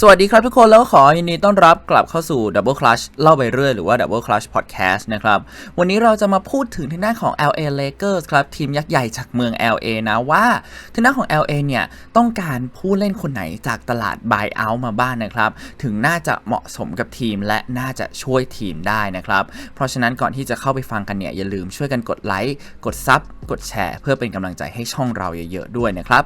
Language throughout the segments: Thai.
สวัสดีครับทุกคนแล้วขอยินดีต้อนรับกลับเข้าสู่ Double Clutch เล่าไปเรื่อยหรือว่า Double Clutch Podcast นะครับ วันนี้เราจะมาพูดถึงทางด้านของ LA Lakers ครับ ทีมยักษ์ใหญ่จากเมือง LA นะว่าทางด้านของ LA เนี่ย ต้องการผู้เล่นคนไหนจากตลาด buy out มาบ้างนนะครับ ถึงน่าจะเหมาะสมกับทีมและน่าจะช่วยทีมได้นะครับ เพราะฉะนั้นก่อนที่จะเข้าไปฟังกันเนี่ยอย่าลืมช่วยกันกดไลค์กดซับกดแชร์ เพื่อเป็นกำลังใจให้ช่องเราเยอะๆด้วยนะครับ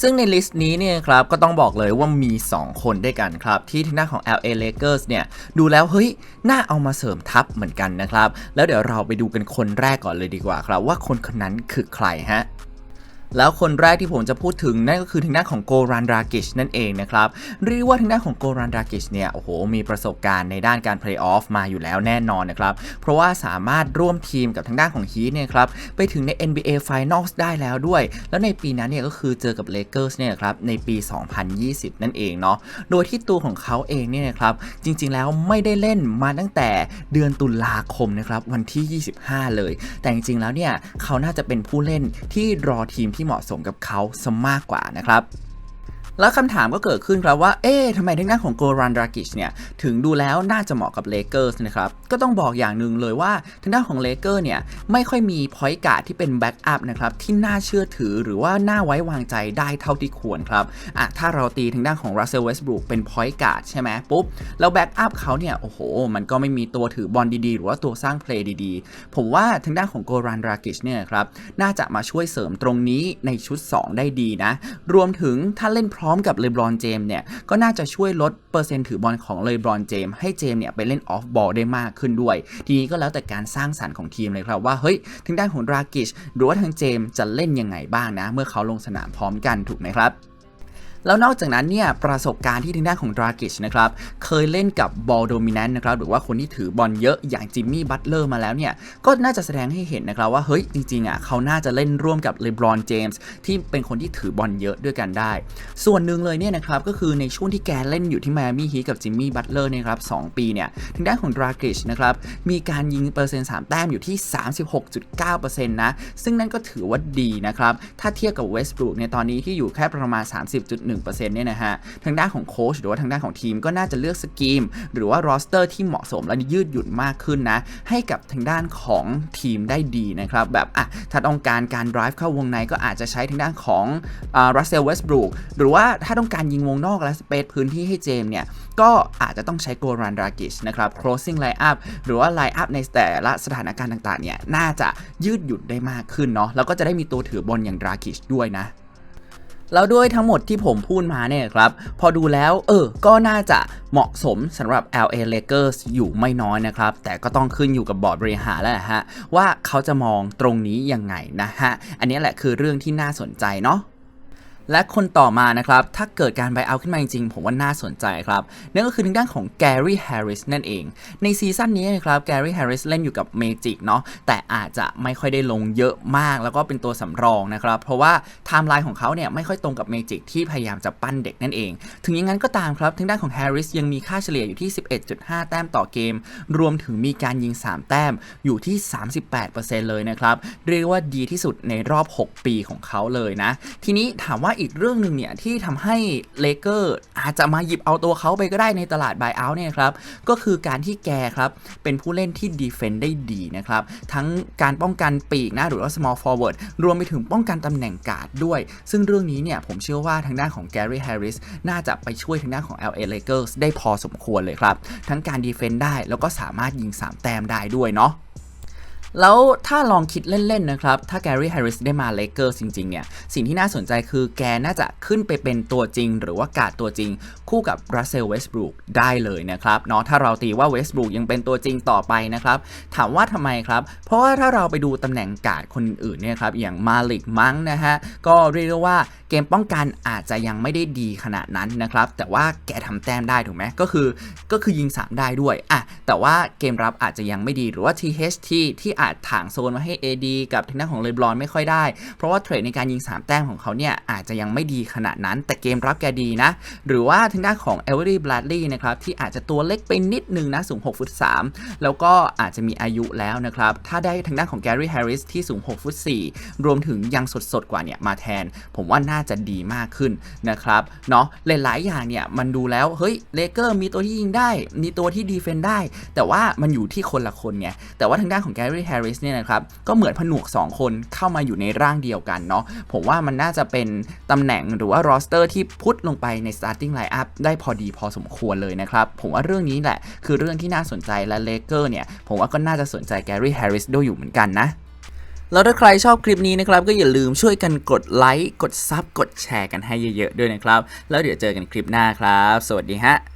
ซึ่งในลิสต์นี้เนี่ยครับก็ต้องบอกเลยว่ามี 2 คนด้วยกันครับ ที่ทางด้านของ LA Lakers เนี่ยดูแล้วเฮ้ย น่าเอามาเสริมทัพเหมือนกันนะครับ แล้วเดี๋ยวเราไปดูกันคนแรกก่อนเลยดีกว่าครับ ว่าคนคนนั้นคือใครฮะ แล้วคนแรกที่ผมจะพูดถึงนั่นก็คือทางด้านของโกรันดรากิชนั่นเองนะครับเรียกว่าทางด้านของโกรันดรากิชเนี่ยโอ้โหมีประสบการณ์ในด้านการเพลย์ออฟมาอยู่แล้วแน่นอนนะครับ เพราะว่าสามารถร่วมทีมกับทางด้านของฮีทเนี่ยครับไปถึงใน NBA Finals ได้แล้วด้วย แล้วในปีนั้นเนี่ยก็คือเจอกับ Lakers เนี่ยครับในปี 2020 นั่นเองเนาะโดยที่ตัวของเขาเองเนี่ยนะครับจริงๆแล้วไม่ได้เล่นมาตั้งแต่เดือนตุลาคมนะครับวันที่ 25 เลย แต่จริงๆแล้วเนี่ยเขาน่าจะเป็นผู้เล่นที่รอทีมที่เหมาะสมกับเขาซะมากกว่านะครับ แล้วคำถามก็เกิดขึ้นครับว่า เอ๊ะทำไมทางด้านของโกรันดรากิชเนี่ย ถึงดูแล้วน่าจะเหมาะกับเลเกอร์สนะครับ ก็ต้องบอกอย่างหนึ่งเลยว่าทางด้านของเลเกอร์เนี่ย ไม่ค่อยมีพอยต์การ์ดที่เป็นแบ็กอัพนะครับ ที่น่าเชื่อถือหรือว่าน่าไว้วางใจได้เท่าที่ควรครับอะถ้าเราตีทางด้านของรัสเซลเวสบรู k เป็นพอยต์การ์ดใช่ไหมปุ๊บแล้วแบ็กอัพเขาเนี่ยโอ้โห มันก็ไม่มีตัวถือบอลดีๆ หรือว่าตัวสร้างเพลย์ดีๆ ผมว่าทางด้านของโกรันดรากิชเนี่ยครับน่าจะมาช่วยเสริมตรงนี้ในชุด 2 ได้ดีนะรวมถึงถ้าเล่นพรร้อมกับเลบรอนเจมส์เนี่ยก็น่าจะช่วยลดเปอร์เซ็นต์ถือบอลของเลบรอนเจมส์ให้เจมส์เนี่ยไปเล่นออฟบอลได้มากขึ้นด้วย ทีนี้ก็แล้วแต่การสร้างสรรค์ของทีมเลยครับว่าเฮ้ยทางด้านของรากิชหรือว่าทางเจมส์จะเล่นยังไงบ้างนะ เมื่อเขาลงสนามพร้อมกันถูกไหมครับ แล้วนอกจากนั้นเนี่ยประสบการณ์ที่ทางด้านของดรากิชนะครับเคยเล่นกับบอลโดมิแนนต์นะครับหรือว่าคนที่ถือบอลเยอะอย่างจิมมี่บัตเลอร์มาแล้วเนี่ยก็น่าจะแสดงให้เห็นนะครับว่าเฮ้ยจริงๆอะเขาน่าจะเล่นร่วมกับเลบรอนเจมส์ที่เป็นคนที่ถือบอลเยอะด้วยกันได้ ส่วนหนึ่งเลยเนี่ยนะครับก็คือในช่วงที่แกเล่นอยู่ที่ไมอามี่ฮีกับจิมมี่บัตเลอร์เนี่ยครับสปีเนี่ยทางด้านของดรากิชนะครับมีการยิงเปอร์เซ็นต์3แต้มอยู่ที่ 36.9%นะซึ่งนั่นก็ถือว่าดีนะครับถ้าเทียบกับเวสต์บรูคในตอนนี้ที่อยู่แค่ประมาณ 30.1เนี่ยนะฮะทางด้านของโค้ชหรือว่าทางด้านของทีมก็น่าจะเลือกสกีม หรือว่ารอสเตอร์ที่เหมาะสมและยืดหยุ่นมากขึ้นนะ ให้กับทางด้านของทีมได้ดีนะครับ แบบอะถ้าต้องการการ drive เข้าวงในก็อาจจะใช้ทางด้านของรัสเซลเวสบรูคหรือว่าถ้าต้องการยิงวงนอกและสเปซพื้นที่ให้เจมเนี่ยก็อาจจะต้องใช้โกรันดรากิชนะครับ crossing line up หรือว่า line up ในแต่ละสถานการณ์ต่างๆเนี่ยน่าจะยืดหยุ่นได้มากขึ้นเนาะแล้วก็จะได้มีตัวถือบอลอย่างดรากิชด้วยนะ แล้วด้วยทั้งหมดที่ผมพูดมาเนี่ยครับ พอดูแล้วเออ ก็น่าจะเหมาะสมสำหรับ LA Lakers อยู่ไม่น้อยนะครับ แต่ก็ต้องขึ้นอยู่กับบอร์ดบริหารแล้วแหละฮะ ว่าเขาจะมองตรงนี้ยังไงนะฮะ อันนี้แหละคือเรื่องที่น่าสนใจเนาะ และคนต่อมานะครับ ถ้าเกิดการไบเอาขึ้นมาจริงๆ ผมว่าน่าสนใจครับ นั่นก็คือทางด้านของแกรี่แฮร์ริสนั่นเอง ในซีซั่นนี้นะครับแกรี่แฮร์ริสเล่นอยู่กับเมจิกเนาะแต่อาจจะไม่ค่อยได้ลงเยอะมาก แล้วก็เป็นตัวสำรองนะครับ เพราะว่าไทม์ไลน์ของเขาเนี่ยไม่ค่อยตรงกับเมจิกที่พยายามจะปั้นเด็กนั่นเอง ถึงอย่างนั้นก็ตามครับทางด้านของแฮร์ริสยังมีค่าเฉลี่ยอยู่ที่ 11.5 แต้มต่อเกม รวมถึงมีการยิง 3 แต้มอยู่ที่ 38%เลยนะครับเรียกว่าดีที่สุดในรอบ 6 ปีของเขาเลยนะ ทีนี้ถามว่าอีกเรื่องหนึ่งเนี่ยที่ทำให้เลเกอร์อาจจะมาหยิบเอาตัวเขาไปก็ได้ในตลาด buy out เนี่ยครับก็คือการที่แกครับเป็นผู้เล่นที่ดีเฟนได้ดีนะครับทั้งการป้องกันปีกนะหรือว่า small forward รวมไปถึงป้องกันตำแหน่งการ์ดด้วย ซึ่งเรื่องนี้เนี่ยผมเชื่อว่าทางด้านของแกรี่แฮร์ริสน่าจะไปช่วยทางด้านของ LA Lakers ได้พอสมควรเลยครับ ทั้งการดีเฟนได้แล้วก็สามารถยิง 3 แต้มได้ด้วยเนาะ แล้วถ้าลองคิดเล่นๆนะครับ ถ้าแกรี่แฮร์ริสได้มาเลเกอร์จริงๆ เนี่ย สิ่งที่น่าสนใจคือแกน่าจะขึ้นไปเป็นตัวจริง หรือว่าการ์ดตัวจริง คู่กับรัสเซลเวสบรูคได้เลยนะครับเนาะถ้าเราตีว่าเวสบรูคยังเป็นตัวจริงต่อไปนะครับ ถามว่าทำไมครับ เพราะว่าถ้าเราไปดูตำแหน่งการ์ดคนอื่นเนี่ยครับอย่างมาลิกมังนะฮะก็เรียกว่า กมป้องกันอาจจะยังไม่ได้ดีขนาดนั้นนะครับ แต่ว่าแกทำแต้มได้ถูกไหมก็คือก็คือยิง 3 ได้ด้วยอะแต่ว่าเกมรับอาจจะยังไม่ดีหรือว่า THT ที่อาจถางโซนมาให้ AD กับทางด้านของเลบรอนไม่ค่อยได้ เพราะว่าเทรดในการยิง 3 แต้มของเขาเนี่ยอาจจะยังไม่ดีขนาดนั้น แต่เกมรับแกดีนะ หรือว่าทางด้านของเอเวอรี่บลัดลี่นะครับที่อาจจะตัวเล็กไปนิดนึงนะสูง6ฟุต3แล้วก็อาจจะมีอายุแล้วนะครับถ้าได้ทางด้านของแกรี่แฮร์ริสที่สูง6ฟุต4รวมถึงยังสดๆกว่าเนี่ยมาแทน ผมว่าน่าจะดีมากขึ้นนะครับเนาะหลายๆอย่างเนี่ยมันดูแล้วเฮ้ยเลเกอร์มีตัวที่ยิงได้ มีตัวที่ดีเฟนได้ แต่ว่ามันอยู่ที่คนละคนไงแต่ว่าทางด้านของแกรี่แฮร์ริสเนี่ยนะครับก็เหมือนผนวก 2 คนเข้ามาอยู่ในร่างเดียวกันเนาะผมว่ามันน่าจะเป็นตำแหน่งหรือว่ารอสเตอร์ที่พุทลงไปใน starting lineup ได้พอดีพอสมควรเลยนะครับ ผมว่าเรื่องนี้แหละ คือเรื่องที่น่าสนใจและเลเกอร์เนี่ย ผมว่าก็น่าจะสนใจแกรี่แฮร์ริสด้วยอยู่เหมือนกันนะ แล้วถ้าใครชอบคลิปนี้นะครับก็อย่าลืมช่วยกันกดไลค์กดซับกดแชร์กันให้เยอะๆด้วยนะครับ แล้วเดี๋ยวเจอกันคลิปหน้าครับ สวัสดีฮะ